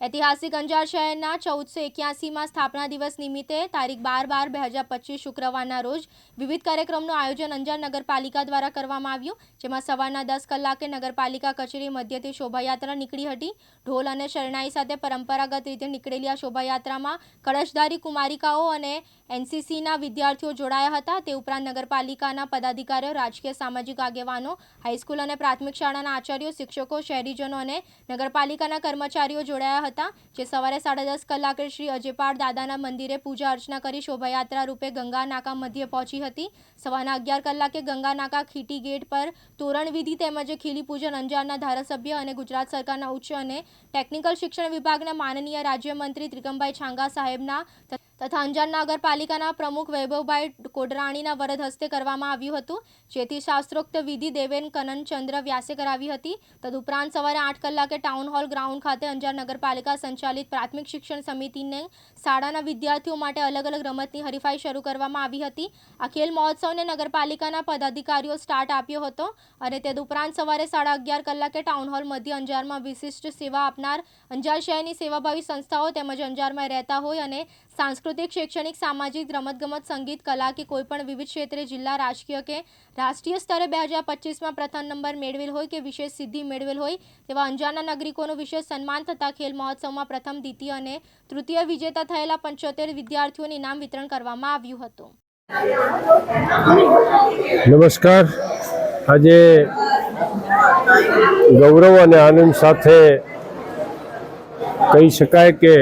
ઐતિહાસિક અંજાર શહેરના ચૌદસો એક્યાસીમાં સ્થાપના દિવસ નિમિત્તે તારીખ બાર બાર બે હજાર પચીસ શુક્રવારના રોજ વિવિધ કાર્યક્રમનું આયોજન અંજાર નગરપાલિકા દ્વારા કરવામાં આવ્યું, જેમાં સવારના દસ કલાકે નગરપાલિકા કચેરી મધ્યથી શોભાયાત્રા નીકળી હતી. ઢોલ અને શરણાઈ સાથે પરંપરાગત રીતે નીકળેલી આ શોભાયાત્રામાં કળશધારી કુમારિકાઓ અને એનસીસીના વિદ્યાર્થીઓ જોડાયા હતા. તે ઉપરાંત નગરપાલિકાના પદાધિકારીઓ, રાજકીય સામાજિક આગેવાનો, હાઈસ્કૂલ અને પ્રાથમિક શાળાના આચાર્યો, શિક્ષકો, શહેરીજનો અને નગરપાલિકાના કર્મચારીઓ જોડાયા હતા. જે સવારે સાડા દસ કલાકે શ્રી અજેપાળ દાદાના મંદિરે પૂજા અર્ચના કરી શોભાયાત્રા રૂપે ગંગા નાકા મધ્યે પહોંચી હતી. સવારના અગિયાર કલાકે ગંગા નાકા ખીટી ગેટ પર તોરણ વિધિ તેમજ ખીલી પૂજન અંજારના ધારાસભ્ય અને ગુજરાત સરકારના ઉચ્ચ અને ટેકનિકલ શિક્ષણ વિભાગના માનનીય રાજ્યમંત્રી ત્રિકમભાઈ છાંગા સાહેબના તથા અંજાર નગરપાલિકાના પ્રમુખ વૈભવભાઈ કોડરાણીના વરદ હસ્તે કરવામાં આવ્યું હતું, જેથી શાસ્ત્રોક્ત વિધિ દેવેન કનનચંદ્ર વ્યાસે કરાવી હતી. તદુપરાંત સવારે આઠ કલાકે ટાઉન હોલ ગ્રાઉન્ડ ખાતે અંજાર નગરપાલિકા સંચાલિત પ્રાથમિક શિક્ષણ સમિતિને શાળાના વિદ્યાર્થીઓ માટે અલગ અલગ રમતની હરીફાઈ શરૂ કરવામાં આવી હતી. આ ખેલ મહોત્સવને નગરપાલિકાના પદાધિકારીઓ સ્ટાર્ટ આપ્યો હતો અને તદુપરાંત સવારે સાડા અગિયાર કલાકે ટાઉન હોલ મધ્ય અંજારમાં વિશિષ્ટ સેવા આપનાર અંજાર શહેરની સેવાભાવી સંસ્થાઓ તેમજ અંજારમાં રહેતા હોય અને સાંસ્કૃતિક, શૈક્ષણિક, સામાજિક, રમતગમત, સંગીત, કલા કે કોઈપણ વિવિધ ક્ષેત્રે જિલ્લા, રાજકીય કે રાષ્ટ્રીય સ્તરે બે હજાર પચીસમાં પ્રથમ નંબર મેળવેલ હોય કે વિશેષ સિદ્ધિ મેળવેલ હોય તેવા અંજારના નાગરિકોનું વિશેષ સન્માન થતા ખેલ મહોત્સવમાં પ્રથમ, દ્વિતીય અને તૃતીય વિજેતા થયેલા પંચોતેર વિદ્યાર્થીઓને ઇનામ વિતરણ કરવામાં આવ્યું હતું. નમસ્કાર. આજે ગૌરવ અને આનંદ સાથે કહી શકાય કે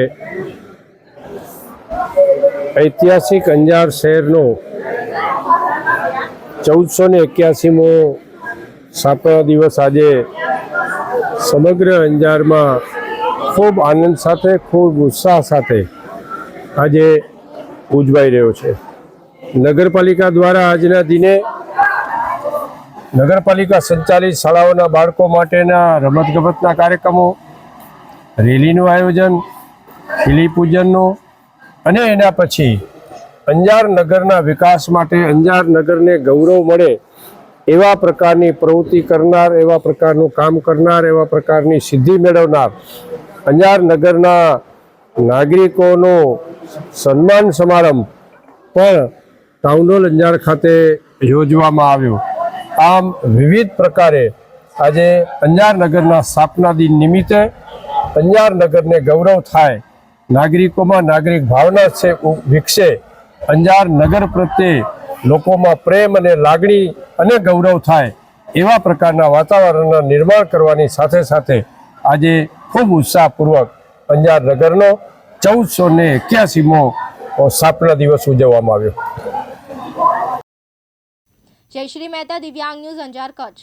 ઐતિહાસિક અંજાર શહેરનો ચૌદસો ને એક્યાસીમો સ્થાપના દિવસ આજે સમગ્ર અંજારમાં ખૂબ આનંદ સાથે, ખૂબ ઉત્સાહ સાથે આજે ઉજવાઈ રહ્યો છે. નગરપાલિકા દ્વારા આજના દિને નગરપાલિકા સંચાલિત શાળાઓના બાળકો માટેના રમતગમતના કાર્યક્રમો, રેલીનું આયોજન ખીલી પૂજનનું અને એના પછી અંજાર નગરના વિકાસ માટે અંજાર નગરને ગૌરવ મળે એવા પ્રકારની પ્રવૃત્તિ કરનાર, એવા પ્રકારનું કામ કરનાર, એવા પ્રકારની સિદ્ધિ મેળવનાર અંજાર નગરના નાગરિકોનો સન્માન સમારંભ પણ ટાઉન હોલ અંજાર ખાતે યોજવામાં આવ્યો. આમ વિવિધ પ્રકારે આજે અંજાર નગરના સ્થાપના દિન નિમિત્તે અંજાર નગરને ગૌરવ થાય નાગરિકોમાં નાગરિક ભાવના છે વિકસે. અંજાર નગર પ્રત્યે લોકોમાં પ્રેમ અને લાગણી અને ગૌરવ થાય એવા પ્રકારના વાતાવરણના નિર્માણ કરવાની સાથે સાથે આજે ખૂબ ઉત્સાહપૂર્વક અંજાર નગરનો ચૌદસો ને એક્યાસીમો સ્થાપના દિવસ ઉજવવામાં આવ્યો. જયશ્રી મહેતા દિવ્યાંગ ન્યૂઝ અંજાર કચ્છ.